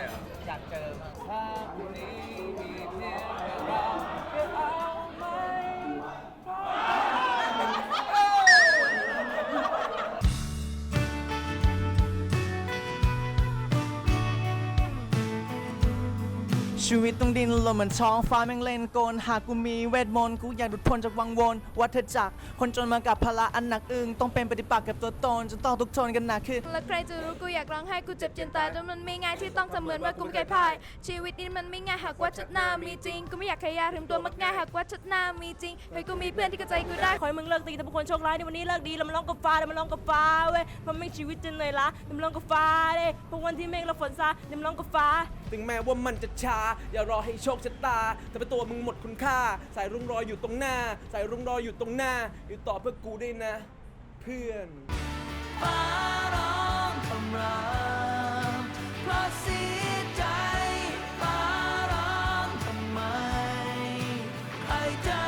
เหรออยากเจอภาพนี้ ชีวิตต้องดิ้นรนเหมือนท้องฟ้าแม่งเล่นโกลหากกูมีเวทมนต์กูอยากหลุดพ้นจากวังวนวัฏจักร คนจนมากับภาระอันหนักอึ้งต้องเป็นปฏิปักษ์กับตัวตนจนต้องทุกข์ทนกันหนักขึ้น แล้วใครจะรู้กูอยากร้องไห้กูเจ็บจนตายจนมันไม่ง่ายที่ต้องทำเหมือนว่ากูไม่เคยพ่าย ชีวิตนี้มันไม่ง่ายหากว่าชัดหน้ามีจริงกูไม่อยากขยายถึงตัวมักง่ายหากว่าชัดหน้ามีจริงเฮ้ยกูมีเพื่อนที่เข้าใจกูได้ขอให้มึงเลิกตีแต่บางคนโชคร้ายในวันนี้เลิกดีแล้วมาลองกับฟ้าแล้วมาลองกับฟ้าเว้ยมันไม่ชีวิตจะเหนื่อยล้าเดี๋ยวมาลองกับฟ้าเด้พวกวันที่เมฆและฝนซาเดี๋ยวมาลองกับฟ้าถึงแม้ว่ามันจะช้า อย่ารอให้โชคชะตาแต่เป็นตัวมึงหมดคุณค่า สายรุ้งรอยอยู่ตรงหน้า สายรุ้งรอยอยู่ตรงหน้า อยู่ต่อเพื่อกูด้วยนะ เพื่อนฟ้าร้องคำรามเพราะเสียใจฟ้าร้องทำไมใครจะ